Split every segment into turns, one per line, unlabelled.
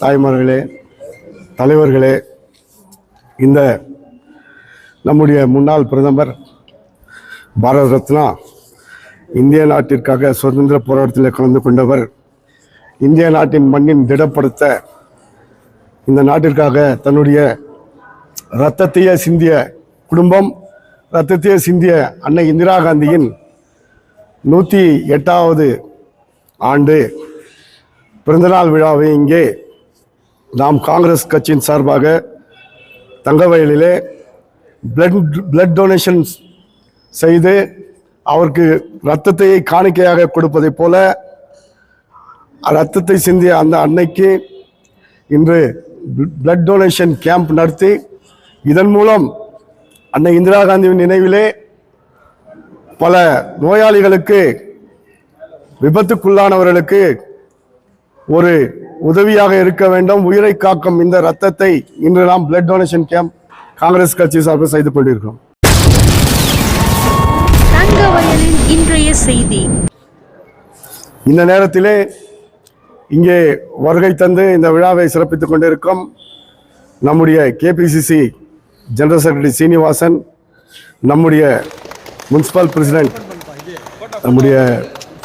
தாய்மார்களே தலைவர்களே இந்த நம்முடைய முன்னாள் பிரதமர் பாரத ரத்னா இந்திய நாட்டிற்காக சுதந்திர போராட்டத்தில் கலந்து கொண்டவர் இந்திய நாட்டின் மண்ணின் திடப்படுத்த இந்த நாட்டிற்காக தன்னுடைய இரத்தத்தையே சிந்திய குடும்பம் இரத்தத்தையே சிந்திய அன்னை இந்திரா காந்தியின் நூற்றி எட்டாவது ஆண்டு பிறந்தநாள் விழாவை இங்கே நாம் காங்கிரஸ் கட்சியின் சார்பாக தங்கவயலிலே பிளட் பிளட் டொனேஷன் செய்து அவருக்கு ரத்தத்தை காணிக்கையாக கொடுப்பதைப் போல ரத்தத்தை சிந்திய அந்த அன்னைக்கு இன்று பிளட் டொனேஷன் கேம்ப் நடத்தி இதன் மூலம் அன்னை இந்திரா காந்தியின் நினைவிலே பல நோயாளிகளுக்கு விபத்துக்குள்ளானவர்களுக்கு ஒரு உதவியாக இருக்க வேண்டும். உயிரை காக்கும் இந்த ரத்தத்தை இன்று நாம் பிளட் டொனேஷன் கேம்ப் காங்கிரஸ் கட்சி சார்பில் செய்து கொண்டிருக்கிறோம்.
இன்றைய செய்தி.
இந்த நேரத்திலே இங்கே வருகை தந்து இந்த விழாவை சிறப்பித்துக் கொண்டிருக்கும் நம்முடைய கேபிசிசி ஜெனரல் செக்ரட்டரி சீனிவாசன் நம்முடைய முனிசிபல் பிரசிடென்ட் நம்முடைய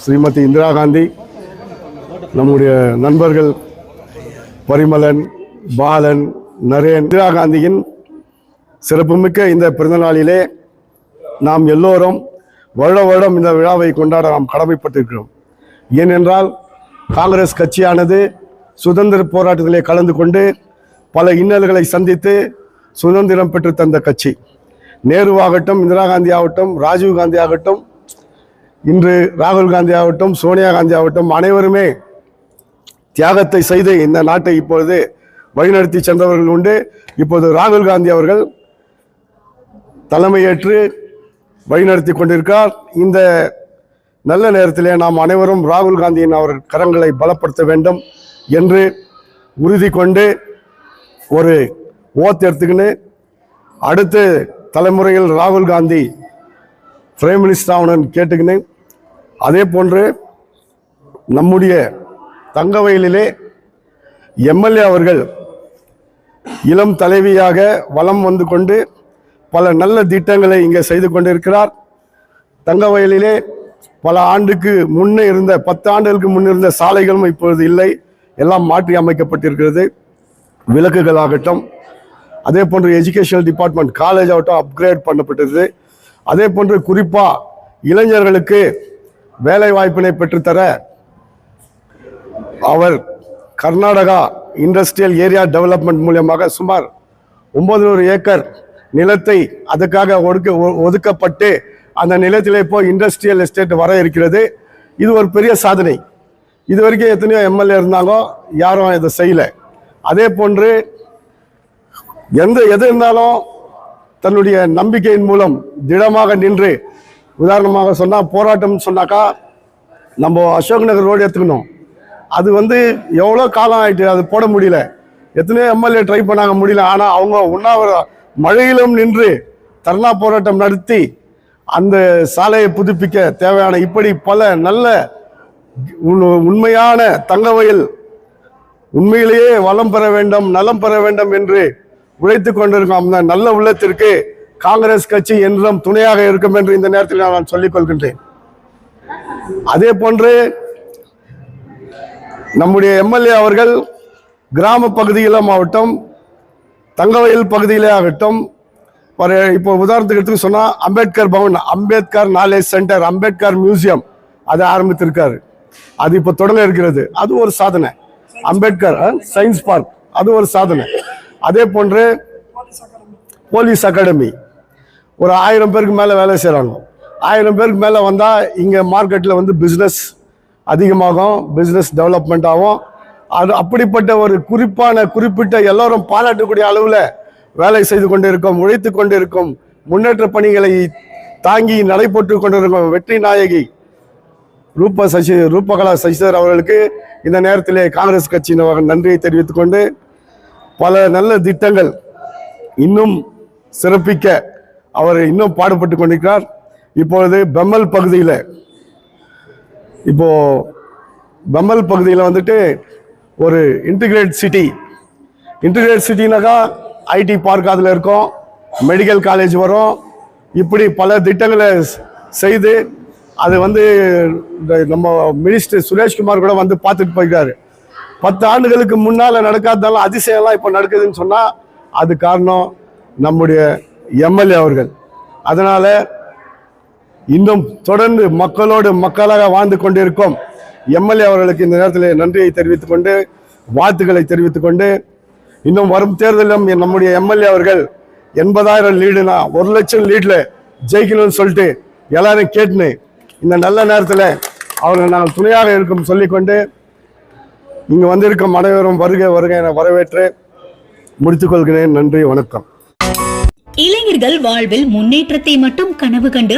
ஸ்ரீமதி இந்திரா காந்தி நம்முடைய நண்பர்கள் பரிமலன் பாலன் நரேன் இந்திரா காந்தியின் சிறப்புமிக்க இந்த பிறந்தநாளிலே நாம் எல்லோரும் வருட வருடம் இந்த விழாவை கொண்டாட நாம் கடமைப்பட்டிருக்கிறோம். ஏனென்றால் காங்கிரஸ் கட்சியானது சுதந்திர போராட்டத்திலே கலந்து கொண்டு பல இன்னல்களை சந்தித்து சுதந்திரம் பெற்று தந்த கட்சி. நேருவாகட்டும் இந்திரா காந்தி ஆகட்டும் ராஜீவ் காந்தி ஆகட்டும் இன்று ராகுல் காந்தி ஆகட்டும் சோனியா காந்தி ஆகட்டும் அனைவருமே தியாகத்தை செய்து இந்த நாட்டை இப்பொழுது வழிநடத்தி சென்றவர்கள் உண்டு. இப்போது ராகுல் காந்தி அவர்கள் தலைமையேற்று வழிநடத்தி கொண்டிருக்கிறார். இந்த நல்ல நேரத்திலே நாம் அனைவரும் ராகுல் காந்தியின் அவர் கரங்களை பலப்படுத்த வேண்டும் என்று உறுதி கொண்டு ஒரு ஓத் எடுத்துக்கின்னு அடுத்த தலைமுறையில் ராகுல் காந்தி பிரைம் மினிஸ்டர் ஆகணும்னு கேட்டுக்கின்னு அதே போன்று நம்முடைய தங்கவயலிலே எம்எல்ஏ அவர்கள் இளம் தலைவியாக வலம் வந்து கொண்டு பல நல்ல திட்டங்களை இங்கே செய்து கொண்டிருக்கிறார். தங்கவயலிலே பல ஆண்டுக்கு முன்னே இருந்த பத்து ஆண்டுகளுக்கு முன்னே இருந்த சாலைகளும் இப்பொழுது இல்லை. எல்லாம் மாற்றி அமைக்கப்பட்டிருக்கிறது. விளக்குகள் ஆகட்டும். அதே போன்று எஜுகேஷனல் டிபார்ட்மெண்ட் காலேஜ் ஆகட்டும் அப்கிரேட் பண்ணப்பட்டது. அதே போன்று குறிப்பாக இளைஞர்களுக்கு வேலை வாய்ப்பினை பெற்றுத்தர அவர் கர்நாடகா இண்டஸ்ட்ரியல் ஏரியா டெவலப்மெண்ட் மூலியமாக சுமார் ஒன்பது ஏக்கர் நிலத்தை அதுக்காக ஒடுக்க ஒ- ஒதுக்கப்பட்டு அந்த நிலத்திலே போய் இண்டஸ்ட்ரியல் எஸ்டேட் வர இருக்கிறது. இது ஒரு பெரிய சாதனை. இது வரைக்கும் எத்தனையோ எம்எல்ஏ இருந்தாங்கோ யாரும் இதை செய்யலை. அதே போன்று எந்த எது இருந்தாலும் தன்னுடைய நம்பிக்கையின் மூலம் திடமாக நின்று உதாரணமாக சொன்னால் போராட்டம் சொன்னாக்கா நம்ம அசோக் நகர் ரோடு எடுத்துக்கணும். அது வந்து எவ்வளோ காலம் ஆயிட்டு அது போட முடியல. எத்தனையோ எம்எல்ஏ ட்ரை பண்ணாங்க முடியல. ஆனால் அவங்க உண்ணாவிர மழையிலும் நின்று தர்ணா போராட்டம் நடத்தி அந்த சாலையை புதுப்பிக்க தேவையான இப்படி பல நல்ல உண்மையான தங்கவயல் உண்மையிலேயே வளம் பெற வேண்டும் நலம் பெற வேண்டும் என்று உழைத்து கொண்டிருக்கும் அந்த நல்ல உள்ளத்திற்கு காங்கிரஸ் கட்சி என்றும் துணையாக இருக்கும் என்று இந்த நேரத்தில் நான் சொல்லிக் கொள்கின்றேன். அதே போன்று நம்முடைய எம்எல்ஏ அவர்கள் கிராம பகுதியிலும் ஆகட்டும் தங்கவயல் பகுதியிலே ஆகட்டும். ஒரு இப்போ உதாரணத்துக்கு எடுத்து சொன்னால் Ambedkar Bhavan Ambedkar knowledge centre Ambedkar museum அதை ஆரம்பித்திருக்காரு. அது இப்போ தொடங்க இருக்கிறது. அது ஒரு சாதனை. அம்பேத்கர் சயின்ஸ் பார்க் அது ஒரு சாதனை. அதே போன்று போலீஸ் அகாடமி. ஒரு ஆயிரம் பேருக்கு மேலே வேலை செய்கிறாங்க ஆயிரம் பேருக்கு மேலே வந்தால் இங்கே மார்க்கெட்டில் வந்து பிஸ்னஸ் அதிகமாகும் பிஸ்னஸ் டெவலப்மெண்ட் ஆகும். அது அப்படிப்பட்ட ஒரு குறிப்பான குறிப்பிட்ட எல்லோரும் பாராட்டக்கூடிய அளவில் வேலை செய்து கொண்டிருக்கும் உழைத்து கொண்டிருக்கும் முன்னேற்ற பணிகளை தாங்கி நடைபெற்று கொண்டிருக்கும் வெற்றி நாயகி ரூப சசி ரூபகலா சசிதர் அவர்களுக்கு இந்த நேரத்திலே காங்கிரஸ் கட்சியின் நன்றியை தெரிவித்துக் கொண்டு பல நல்ல திட்டங்கள் இன்னும் சிறப்பிக்க அவர் இன்னும் பாடுபட்டு கொண்டிருக்கிறார். இப்பொழுது பெம்மல் பகுதியில் இப்போ பெம்மல் பகுதியில் வந்துட்டு ஒரு இன்டிகிரேட் சிட்டி இன்டிகிரேட் சிட்டினாக்கா ஐடி பார்க் அதில் இருக்கும். மெடிக்கல் காலேஜ் வரும். இப்படி பல திட்டங்களை செய்து அது வந்து இந்த நம்ம மினிஸ்டர் சுரேஷ்குமார் கூட வந்து பார்த்துட்டு போயிருக்காரு பத்து ஆண்டுகளுக்கு முன்னால் நடக்காததாலும் அதிசயம்லாம் இப்போ நடக்குதுன்னு சொன்னால் அது காரணம் நம்முடைய எம்எல்ஏ அவர்கள். அதனால் இன்னும் தொடர்ந்து மக்களோடு மக்களாக வாழ்ந்து கொண்டிருக்கும் எம்எல்ஏ அவர்களுக்கு இந்த நேரத்தில் நன்றியை தெரிவித்துக் கொண்டு வாழ்த்துக்களை தெரிவித்துக் கொண்டு இன்னும் வரும் தேர்தலிலும் நம்முடைய எம்எல்ஏ அவர்கள் எண்பதாயிரம் லீடுனா ஒரு லட்சம் லீட்ல ஜெயிக்கணும்னு சொல்லிட்டு எல்லாரும் கேட்டுன்னு இந்த நல்ல நேரத்தில் அவர்கள் நாங்கள் துணையாக இருக்கும் சொல்லிக்கொண்டு இங்கு வந்திருக்கும் அனைவரும் வருகை வருகை என வரவேற்று முடித்துக்கொள்கிறேன் நன்றி வணக்கம்.
இளைஞர்கள் வாழ்வில் முன்னேற்றத்தை மட்டும் கனவு கண்டு